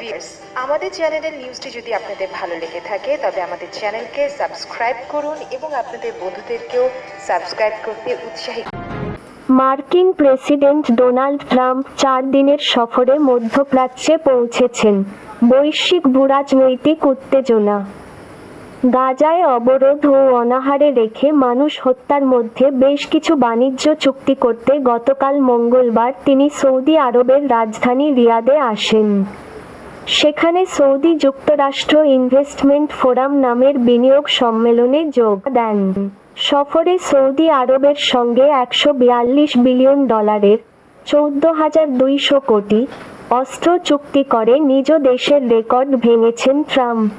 Viewers আমাদের চ্যানেলের নিউজটি যদি আপনাদের ভালো লেগে থাকে, তবে আমাদের চ্যানেলকে সাবস্ক্রাইব করুন এবং আপনাদের বন্ধুদেরকেও সাবস্ক্রাইব করতে উৎসাহিত মার্কিন প্রেসিডেন্ট ডোনাল্ড ট্রাম্প চার দিনের সফরে মধ্যপ্রাচ্যে পৌঁছেছেন। বৈশ্বিক ভূরাজনৈতিক উত্তেজনা। গাজায় অবরোধ ও অনাহারে রেখে মানুষ হত্যার মধ্যে বেশ কিছু বাণিজ্য চুক্তি করতে গতকাল মঙ্গলবার তিনি সৌদি আরবের রাজধানী রিয়াদে আসেন। সেখানে সৌদি যুক্তরাষ্ট্র ইনভেস্টমেন্ট ফোরাম নামের বিনিয়োগ সম্মেলনে যোগ দেন। সফরে সৌদি আরবের সঙ্গে একশো বিয়াল্লিশ বিলিয়ন ডলারের চৌদ্দ হাজার দুইশো কোটি অস্ত্র চুক্তি করে নিজ দেশের রেকর্ড ভেঙেছেন ট্রাম্প।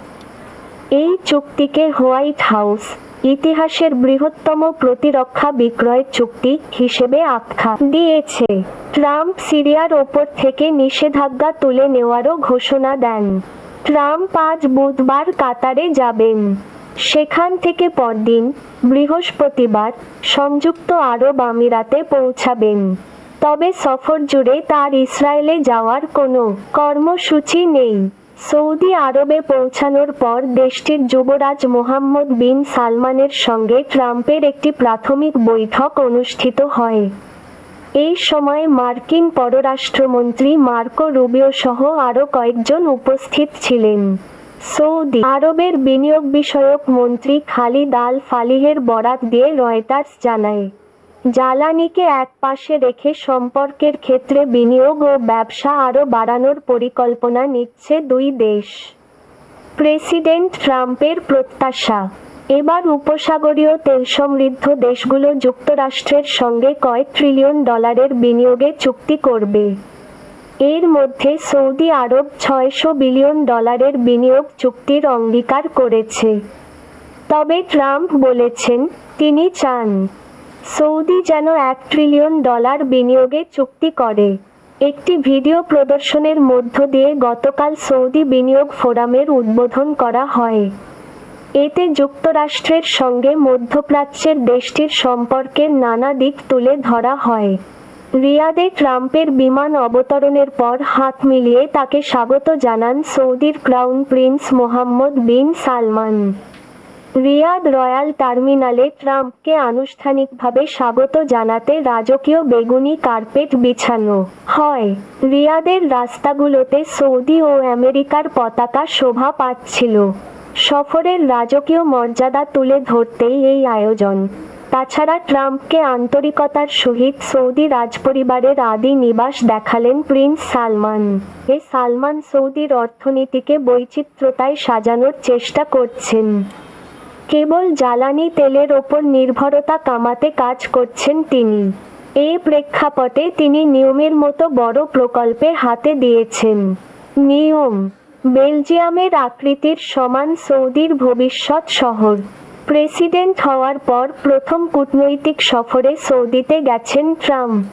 এই চুক্তিকে হোয়াইট হাউস ইতিহাসের বৃহত্তম প্রতিরক্ষা বিক্রয় চুক্তি হিসেবে আখ্যা দিয়েছে। ট্রাম্প সিরিয়ার ওপর থেকে নিষেধাজ্ঞা তুলে নেওয়ারও ঘোষণা দেন। ট্রাম্প আজ বুধবার কাতারে যাবেন। সেখান থেকে পরদিন বৃহস্পতিবার সংযুক্ত আরব আমিরাতে পৌঁছাবেন। তবে সফর জুড়ে তার ইসরায়েলে যাওয়ার কোনো কর্মসূচি নেই। সৌদি আরবে পৌঁছানোর পর দেশটির যুবরাজ মোহাম্মদ বিন সালমানের সঙ্গে ট্রাম্পের একটি প্রাথমিক বৈঠক অনুষ্ঠিত হয়। এই সময় মার্কিন পররাষ্ট্রমন্ত্রী মার্কো রুবিও সহ আরও কয়েকজন উপস্থিত ছিলেন। সৌদি আরবের বিনিয়োগ বিষয়ক মন্ত্রী খালিদ আল ফালিহের বরাত দিয়ে রয়টার্স জানায়। জ্বালানিকে একপাশে রেখে সম্পর্কের ক্ষেত্রে বিনিয়োগ ও ব্যবসা আরও বাড়ানোর পরিকল্পনা নিচ্ছে দুই দেশ। প্রেসিডেন্ট ট্রাম্পের প্রত্যাশা। এবার উপসাগরীয় তেল সমৃদ্ধ দেশগুলো যুক্তরাষ্ট্রের সঙ্গে কয়েক ট্রিলিয়ন ডলারের বিনিয়োগে চুক্তি করবে। এর মধ্যে সৌদি আরব ছয়শো বিলিয়ন ডলারের বিনিয়োগ চুক্তির অঙ্গীকার করেছে। তবে ট্রাম্প বলেছেন, তিনি চান সৌদি যেন এক ট্রিলিয়ন ডলার বিনিয়োগে চুক্তি করে। একটি ভিডিও প্রদর্শনের মধ্য দিয়ে গতকাল সৌদি বিনিয়োগ ফোরামের উদ্বোধন করা হয়। এতে যুক্তরাষ্ট্রের সঙ্গে মধ্যপ্রাচ্যের দেশটির সম্পর্কের নানা দিক তুলে ধরা হয়। রিয়াদে ট্রাম্পের বিমান অবতরণের পর হাত মিলিয়ে তাকে স্বাগত জানান সৌদির crown prince Mohammed bin Salman. Riyadh royal টার্মিনালে ট্রাম্পকে আনুষ্ঠানিকভাবে স্বাগত জানাতে রাজকীয় বেগুনি কার্পেট বিছানো হয়। রিয়াদের রাস্তাগুলোতে সৌদি ও আমেরিকার পতাকা শোভা পাচ্ছিল। সফরের রাজকীয় মর্যাদা তুলে ধরতেই এই আয়োজন। তাছাড়া ট্রাম্পকে আন্তরিকতার সহিত সৌদি রাজপরিবারের আদি নিবাস দেখালেন প্রিন্স সালমান। এ সালমান সৌদির অর্থনীতিকে বৈচিত্র্যতায় সাজানোর চেষ্টা করছেন। কেবল জ্বালানি তেলের ওপর নির্ভরতা কমাতে কাজ করছেন তিনি। এই প্রেক্ষাপটে তিনি নিয়মের মতো বড় প্রকল্পে হাতে দিয়েছেন। নিয়ম, বেলজিয়ামের আকৃতির সমান সৌদির ভবিষ্যৎ শহর। প্রেসিডেন্ট হওয়ার পর প্রথম কূটনৈতিক সফরে সৌদিতে গেছেন ট্রাম্প।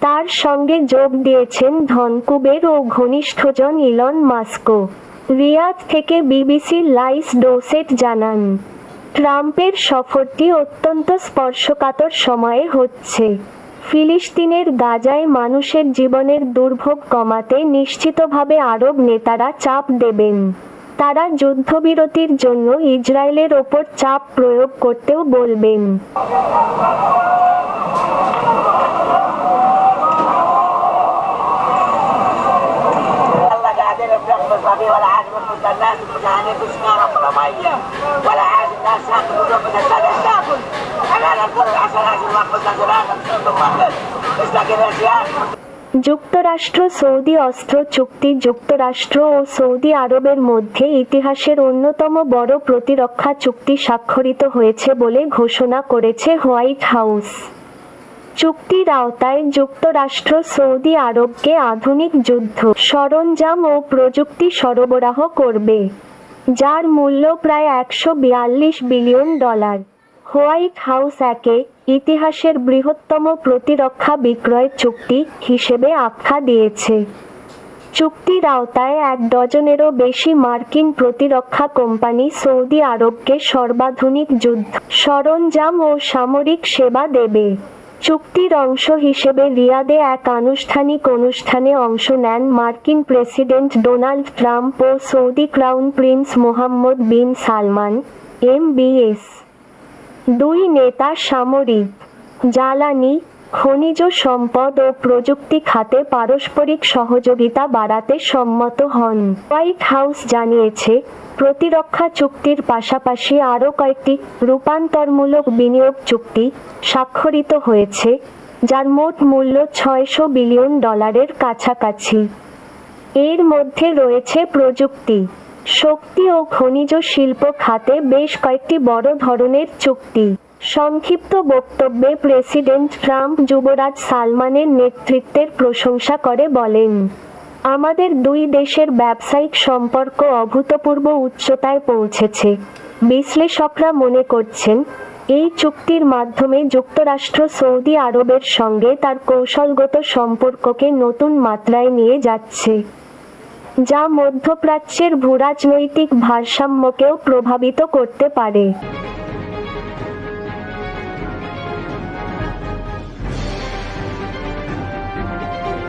তার সঙ্গে যোগ দিয়েছেন ধনকুবের ও ঘনিষ্ঠজন ইলন মাস্কো। রিয়াদ থেকে বিবিসির লাইস ডোসেট জানান। ট্রাম্পের সফরটি অত্যন্ত স্পর্শকাতর সময়ে হচ্ছে। ফিলিস্তিনের গাজায় মানুষের জীবনের দুর্ভোগ কমাতে নিশ্চিতভাবে আরব নেতারা চাপ দেবেন। তারা যুদ্ধবিরতির জন্য ইসরায়েলের ওপর চাপ প্রয়োগ করতেও বলবেন। بناكل صبي ولا عاد بنفوت الناس يعني مش نعرف ولا ميه ولا عاد الناس ياكلوا ربنا الناس تاكل انا انا نقول عشان عشان ما اخذ ناس مش لاقي ناس ياكل যুক্তরাষ্ট্র সৌদি অস্ত্র চুক্তি যুক্তরাষ্ট্র ও সৌদি আরবের মধ্যে ইতিহাসের অন্যতম বড় প্রতিরক্ষা চুক্তি স্বাক্ষরিত হয়েছে বলে ঘোষণা করেছে হোয়াইট হাউস চুক্তির আওতায় যুক্তরাষ্ট্র সৌদি আরবকে আধুনিক যুদ্ধ, সরঞ্জাম ও প্রযুক্তি সরবরাহ করবে, যার মূল্য প্রায় একশো বিয়াল্লিশ বিলিয়ন ডলার। হোয়াইট হাউস একে ইতিহাসের বৃহত্তম প্রতিরক্ষা বিক্রয় চুক্তি হিসেবে আখ্যা দিয়েছে। চুক্তির আওতায় এক ডজনেরও বেশি মার্কিন প্রতিরক্ষা কোম্পানি সৌদি আরবকে সর্বাধুনিক যুদ্ধ, সরঞ্জাম ও সামরিক সেবা দেবে। চুক্তির অংশ হিসেবে রিয়াদে এক আনুষ্ঠানিক অনুষ্ঠানে অংশ নেন মার্কিন প্রেসিডেন্ট ডোনাল্ড ট্রাম্প ও Saudi crown prince Mohammed bin Salman MBS দুই নেতা সামরিক, জ্বালানি খনিজ সম্পদ ও প্রযুক্তি খাতে পারস্পরিক সহযোগিতা বাড়াতে সম্মত হন। হোয়াইট হাউস জানিয়েছে, প্রতিরক্ষা চুক্তির পাশাপাশি আরও কয়েকটি রূপান্তরমূলক বিনিয়োগ চুক্তি স্বাক্ষরিত হয়েছে, যার মোট মূল্য ছয়শো বিলিয়ন ডলারের কাছাকাছি। এর মধ্যে রয়েছে প্রযুক্তি, শক্তি ও খনিজ শিল্প খাতে বেশ কয়েকটি বড় ধরনের চুক্তি। সংক্ষিপ্ত বক্তব্যে প্রেসিডেন্ট ট্রাম্প যুবরাজ সালমানের নেতৃত্বের প্রশংসা করে বলেন, আমাদের দুই দেশের ব্যবসায়িক সম্পর্ক অভূতপূর্ব উচ্চতায় পৌঁছেছে। বিশ্লেষকরা মনে করছেন, এই চুক্তির মাধ্যমে যুক্তরাষ্ট্র সৌদি আরবের সঙ্গে তার কৌশলগত সম্পর্ককে নতুন মাত্রায় নিয়ে যাচ্ছে, যা মধ্যপ্রাচ্যের ভূরাজনৈতিক ভারসাম্যকেও প্রভাবিত করতে পারে।